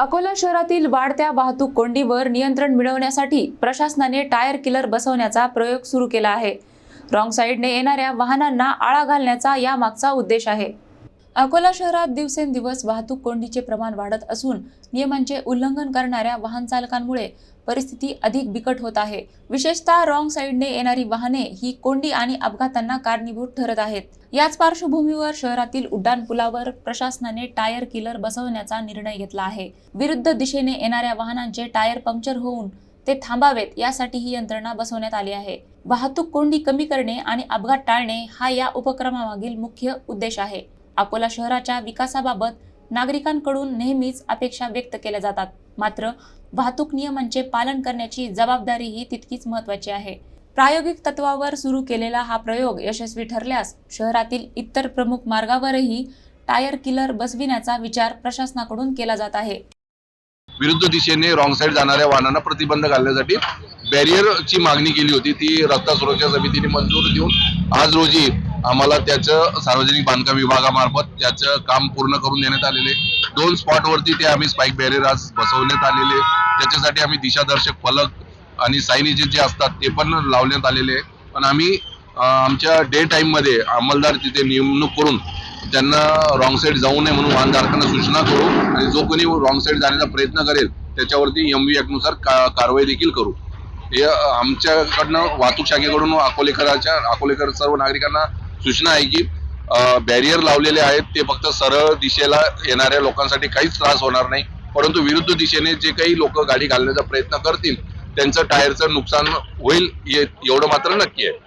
अकोला शहरातील वाढत्या वाहतूक कोंडीवर नियंत्रण मिळवण्यासाठी प्रशासनाने टायर किलर बसवण्याचा प्रयोग सुरू केला आहे. रॉंग साईडने येणाऱ्या वाहनांना आळा घालण्याचा यामागचा उद्देश आहे. अकोला शहरात दिवसेंदिवस वाहतूक कोंडीचे प्रमाण वाढत असून नियमांचे उल्लंघन करणाऱ्या वाहन चालकांमुळे परिस्थिती अधिक बिकट होत आहे. विशेषतः रॉंग साईडने येणारी वाहने ही कोंडी आणि अपघातांना कारणीभूत ठरत आहेत. याच पार्श्वभूमीवर शहरातील उड्डाण पुलावर प्रशासनाने टायर किलर बसवण्याचा निर्णय घेतला आहे. विरुद्ध दिशेने येणाऱ्या वाहनांचे टायर पंक्चर होऊन ते थांबावेत यासाठी ही यंत्रणा बसवण्यात आली आहे. वाहतूक कोंडी कमी करणे आणि अपघात टाळणे हा या उपक्रमामागील मुख्य उद्देश आहे. अकोला शहराच्या विकासाबाबत नागरिकांकडून नेहमीच अपेक्षा व्यक्त केल्या जातात. मात्र वाहतूक नियमांचे पालन करण्याची जबाबदारी ही तितकीच महत्वाची आहे. प्रायोगिक तत्वावर सुरू केलेला हा प्रयोग यशस्वी ठरल्यास शहरातील इतर प्रमुख मार्गावरही टायर किलर बसविण्याचा विचार प्रशासनाकडून केला जात आहे. विरुद्ध दिशेने रॉंग साईड जाणाऱ्या वाहनांना प्रतिबंध घालण्यासाठी बॅरियरची मागणी केली होती. ती रस्ता सुरक्षा समितीने मंजूर देऊन आज रोजी आम्हाला त्याचं सार्वजनिक बांधकाम विभागामार्फत त्याचं काम पूर्ण करून देण्यात आलेले. दोन स्पॉटवरती ते आम्ही स्पाईक बॅरियर आज बसवण्यात आलेले. त्याच्यासाठी आम्ही दिशादर्शक फलक आणि सायनेजेस जे असतात ते पण लावण्यात आलेले. आहे. पण आम्ही आमच्या डे टाईममध्ये अंमलदार तिथे नेमणूक करून त्यांना रॉंग साईड जाऊ नये म्हणून वाहनधारकांना सूचना करू आणि जो कोणी रॉंग साईड जाण्याचा प्रयत्न करेल त्याच्यावरती एम व्ही नुसार का कारवाई देखील करू. हे आमच्याकडनं वाहतूक शाखेकडून अकोलेकराच्या अकोलेकर सर्व नागरिकांना सूचना आहे की बॅरियर लावलेले आहेत. ते फक्त सरळ दिशेला येणाऱ्या लोकांसाठी काहीच त्रास होणार नाही. परंतु विरुद्ध दिशेने जे काही लोक गाडी घालण्याचा प्रयत्न करतील त्यांचं टायरचं नुकसान होईल एवढं मात्र नक्की आहे.